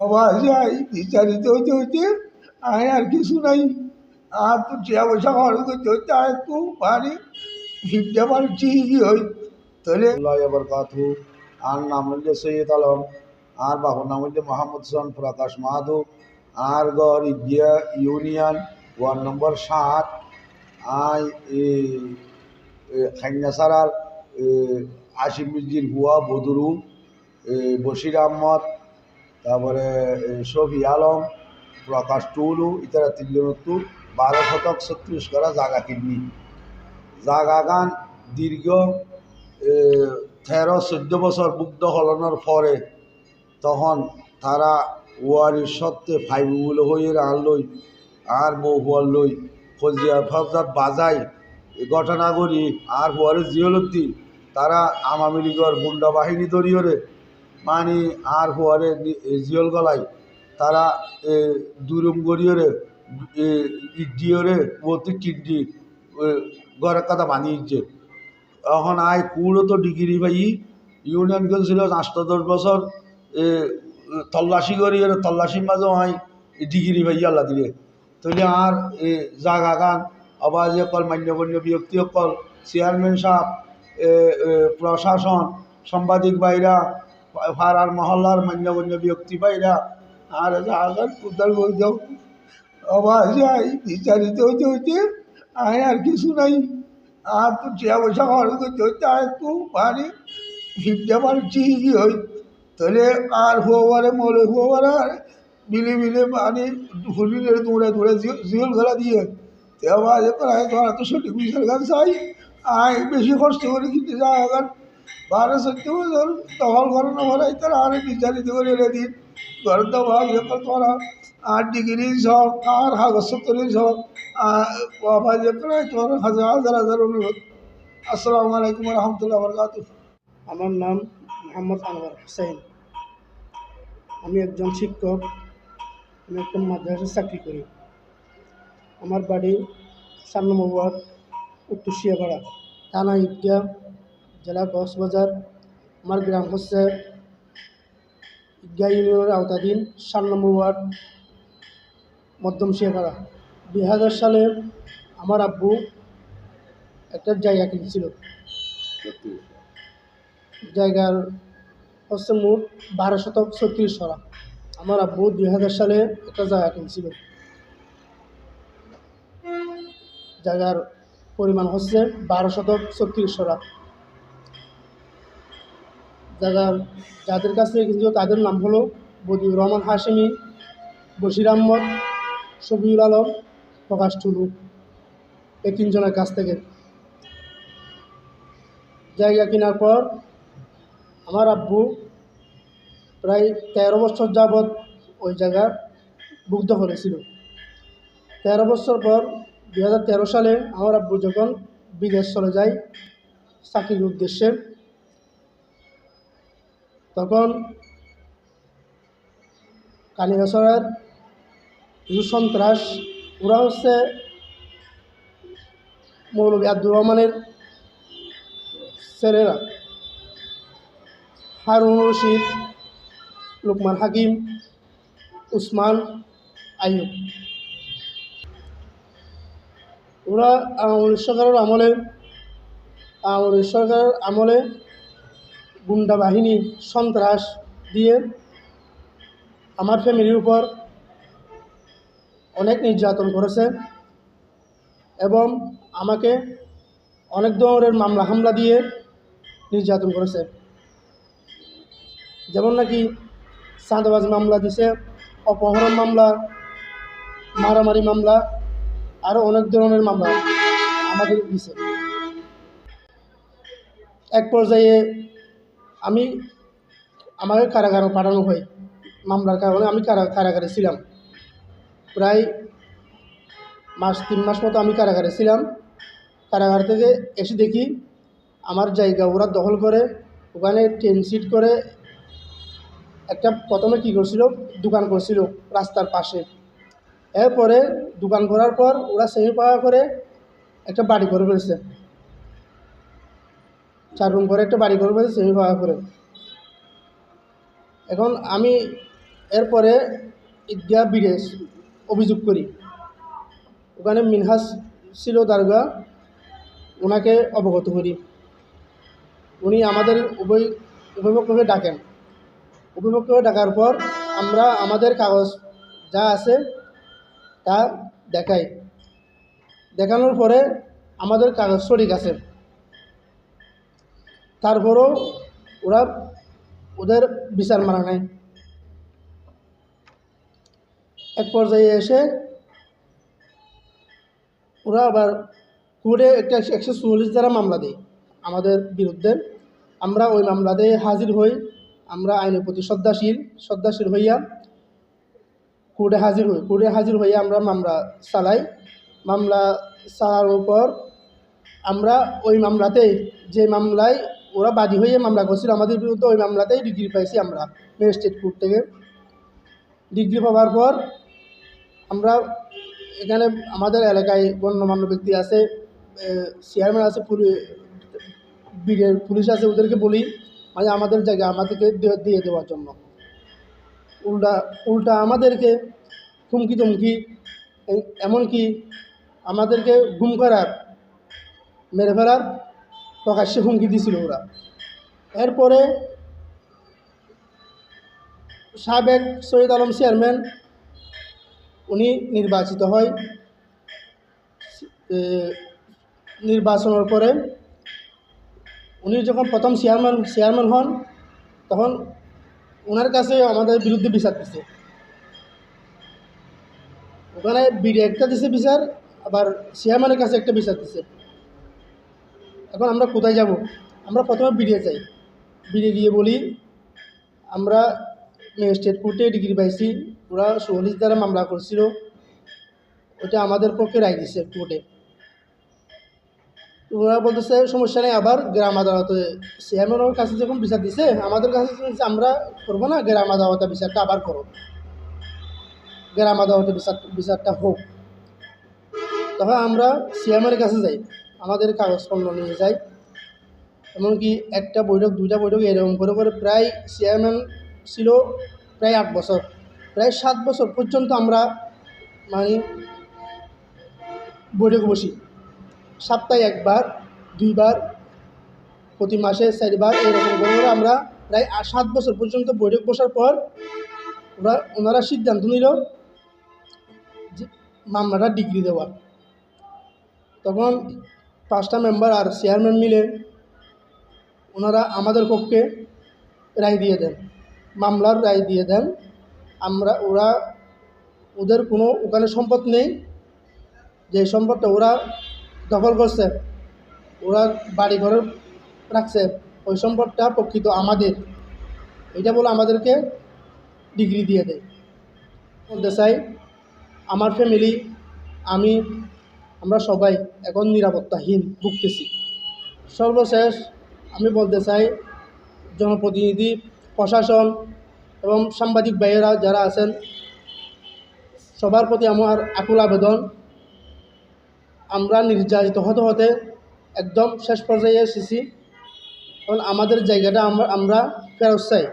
আবার বিচারিত হইতে হইতে আয় আর কিছু নাই। আর তো টিয়া পয়সা খরচ করতে হইতে আর একটু পারি ফিরতে পারি ঠিকই হই তাহলে আল্লাহ বরকাতু আর নাম হইলে সৈয়দ আলম, আর বাবার নাম হইলে মোহাম্মদ হাসান প্রকাশ মাহাদু আর গড় ইন্ডিয়া ইউনিয়ন ওয়ার্ড নম্বর সাত। আই খান্যাসারার আশিম মির্জির হুয়া বদরু বশির আহমদ তারপরে শফি আলম, প্রকাশ টুলু, ইতারা তিনজনত্তু বারো শতক, ছত্রিশ করা জাগা কিননি জাগা গান দীর্ঘ তেরো, চোদ্দ বছর মুগ্ধ হলনের পরে তখন তারা ওয়ারির সত্ত্বে ফাইবুল হয়ে আনলই আর বহুয়াল লই ফজিয়া ফজাত বাজাই ঘটনা করি আর ওয়ারির জিয়লতি তারা আওয়ামী লীগের গুন্ডা বাহিনী দরিয়রে মানে আর হওয়ারে জিয়ল গলায়। তারা দুরুম গড়িয়রে ইডিয়রে অতি কিডি ঘরের কথা বানিয়েছে। এখন আয় কুড়ো তো ডিগ্রি পাই। ইউনিয়ন গেছিল আষ্ট দশ বছর তল্লাশি করি এর তল্লাশির মাঝেও হয় ডিগ্রি পাই আল্লাহ দিলে। তাহলে আর জাগা গান আবার যে কল মান্যগণ্য ব্যক্তি সকল চেয়ারম্যান এ, প্রশাসন সাংবাদিক বাইরা পাড়ার মহল্লার মান্যগণ্য ব্যক্তি বাইরা আর জাগার কোথাও বই আবার যাই, বিচারিত হইতে হইতে আয় আর কিছু নাই। আর তো টিয়া পয়সা খরচ করতে হইতে আর একটু পারি ফিরতে পারি ঠিকই হই তাহলে আর হওয়ারে মলে হওয়ারে আর মিলে মিলে পানি হুলিলে দৌড়ে দৌড়ে জিওল খেলা দিয়ে। তেবা যে প্রায় তোরা তো সঠিক বিচার গান চাই। আয়, বেশি কষ্ট করে কিন্তু যা গান বারো চোদ্দ বছর দখল করানো বলে তারা আর বিচারিত করে রে দিন ঘর দেওয়া ইয়ে করে? তোরা আর ডিগ্রি সব আর কাগজপত্রের সব বাবা যে করে তোর হাজার হাজার হাজার অনুরোধ। আসসালামু আলাইকুম রহমতুল্লাহ বরকাত আমার নাম মোহাম্মদ আনোয়ার হোসেন। আমি একজন শিক্ষক, আমি একটা মাদ্রাসায় চাকরি করি। আমার বাড়ি নম্বর ওয়ার্ড উত্তর শিয়াপাড়া। থানা ঈদগাহ জেলা কক্সবাজার আমার গ্রাম হচ্ছে ঈদগাহ ইউনিয়নের আওতাধীন সাত নম্বর ওয়ার্ড মধ্যম শিয়াপাড়া দুই হাজার সালে আমার আব্বু একটা জায়গা কিনেছিল। জায়গার হচ্ছে মোট বারো শতক ছত্রিশ সরা আমার আব্বু দুই হাজার সালে একটা জায়গা কিনছিল। জায়গার পরিমাণ হচ্ছে বারো শতক ছত্রিশ সরা জায়গার যাদের কাছ থেকে কিনছিল তাদের নাম হলো বদিউর রহমান হাশেমি, বশির আহমদ, শফিউল আলম, প্রকাশ টুলু। এই তিনজনের কাছ থেকে। জায়গা কেনার পর আমার আব্বু প্রায় তেরো বছর যাবৎ ওই জায়গা মুগ্ধ করেছিল। তেরো বছর পর দু হাজার তেরো সালে আমার আব্বু যখন বিদেশ চলে যায়, চাকরির উদ্দেশ্যে তখন কানিগাছড়ার কিছু সন্ত্রাস ওরা হচ্ছে মৌলভী আব্দুর রহমানের ছেলেরা। হারুন রশিদ, লুকমান হাকিম, উসমান আইয়ুব। ওরা আওয়ামী সরকারের আমলে, আওয়ামী সরকারের আমলে গুন্ডা বাহিনী সন্ত্রাস দিয়ে আমার ফ্যামিলির উপর অনেক নির্যাতন করেছে এবং আমাকে অনেক ধরনের মামলা হামলা দিয়ে নির্যাতন করেছে। যেমন নাকি চাঁদাবাজ মামলা দিছে, অপহরণ মামলা, মারামারি মামলা আরও অনেক ধরনের মামলা আমাদের দিছে। এক পর্যায়ে আমি আমাকে কারাগারে পাঠানো হয়, মামলার কারণে আমি কারা, কারাগারে ছিলাম। প্রায় মাস, তিন মাস মতো আমি কারাগারে ছিলাম। কারাগার থেকে এসে দেখি আমার জায়গা ওরা দখল করে, ওখানে টেন সিট করে একটা প্রথমে কী করছিল, দোকান করছিল রাস্তার পাশে। এরপরে দোকান করার পর ওরা সেমি পাওয়া করে একটা বাড়ি করে ফেলছে। চার রুম করে, একটা বাড়ি করে ফেলছে সেমি পাওয়া করে। এখন আমি এরপরে ঈদগাহ বিদেশ অভিযোগ করি। ওখানে মিনহাস ছিল দারগা, ওনাকে অবগত করি। উনি আমাদের উভয় অভিভাবককে ডাকেন। অভিভাবককে ডাকার পর আমরা আমাদের কাগজ যা আছে তা দেখাই। দেখানোর পরে আমাদের কাগজ সঠিক আছে। তারপরও ওরা ওদের বিচার মানা নেয় এক পর্যায়ে এসে ওরা আবার কোর্টে একটা একশো চুয়াল্লিশ দ্বারা মামলা দেয় আমাদের বিরুদ্ধে। আমরা ওই মামলাতে হাজির হই, আমরা আইনের প্রতি শ্রদ্ধাশীল শ্রদ্ধাশীল হইয়া কোর্টে হাজির হই। কোর্টে হাজির হইয়া আমরা মামলা চালাই। মামলা চালানোর পর আমরা ওই মামলাতেই যে মামলায় ওরা বাদী হয়ে মামলা করছিল। আমাদের বিরুদ্ধে ওই মামলাতেই ডিগ্রি পাইছি আমরা, ম্যাজিস্ট্রেট কোর্ট থেকে। ডিগ্রি পাওয়ার পর আমরা এখানে আমাদের এলাকায় গণ্যমান্য ব্যক্তি আছে চেয়ারম্যান আছে, পুলি- পুলিশ আছে, ওদেরকে বলি মানে আমাদের জায়গা, আমাদেরকে দিয়ে- দেওয়ার জন্য। উল্টা উল্টা আমাদেরকে হুমকি তুমকি এমনকি আমাদেরকে গুম করার, মেরে ফেলার প্রকাশ্যে হুমকি দিছিল ওরা। এরপরে সাবেক সৈয়দ আলম চেয়ারম্যান, উনি নির্বাচিত হয়। নির্বাচনের পরে উনি যখন প্রথম চেয়ারম্যান চেয়ারম্যান হন, তখন ওনার কাছে আমাদের বিরুদ্ধে বিচার দিচ্ছে ওখানে একটা দিছে বিচার, আবার চেয়ারম্যানের কাছে একটা বিচার দিচ্ছে এখন আমরা কোথায় যাব? আমরা প্রথমে বিডিএ চাই বিডিএ গিয়ে বলি, আমরা ম্যাজিস্ট্রেট কোর্টে ডিগ্রি পাইছি। ওরা চল্লিশ দ্বারা মামলা করছিল। ওটা আমাদের পক্ষে রায় দিচ্ছে কোর্টে ওরা বলতেছে, সমস্যা নেই, আবার গ্রাম আদালতে। চেয়ারম্যানের কাছে যখন বিচার দিছে, আমাদের কাছে আমরা করব না, গ্রাম আদালতে বিচারটা আবার করো। গ্রাম আদালতে বিচার, বিচারটা হোক। তখন আমরা চেয়ারম্যানের কাছে যাই। আমাদের কাগজপত্র নিয়ে যায়। এমনকি একটা বৈঠক, দুইটা বৈঠক এরকম করে করে প্রায় চেয়ারম্যান ছিল প্রায় আট বছর। প্রায় সাত বছর পর্যন্ত আমরা মানে বৈঠক বসি। সপ্তাহে একবার, দুইবার, প্রতি মাসে চারবার এরকম করে করে আমরা প্রায় সাত বছর পর্যন্ত বৈঠক বসার পর ওরা, ওনারা সিদ্ধান্ত নিল যে মামলাটা ডিগ্রি দেওয়ার। তখন পাঁচটা মেম্বার আর চেয়ারম্যান মিলে ওনারা আমাদের পক্ষে রায় দিয়ে দেন, মামলার রায় দিয়ে দেন। আমরা, ওরা, ওদের কোনো ওখানে সম্পদ নেই। যে সম্পদটা ওরা দখল করছে, ওরা বাড়ি ঘরে রাখছে, ওই সম্পদটা প্রকৃত আমাদের। এটা বলে আমাদেরকে ডিগ্রি দিয়ে দেয়। বলতে চাই, আমার ফ্যামিলি আমি আমরা সবাই এখন নিরাপত্তাহীন ভুগতেছি। সর্বশেষ আমি বলতে চাই, জনপ্রতিনিধি, প্রশাসন এবং সাংবাদিক ভাইয়েরা যারা আছেন, সবার প্রতি আমার আকুল আবেদন। আমরা নির্যাতিত হতে হতে একদম শেষ পর্যায়ে এসেছি। কারণ আমাদের জায়গাটা আমরা আমরা ফেরত চাই।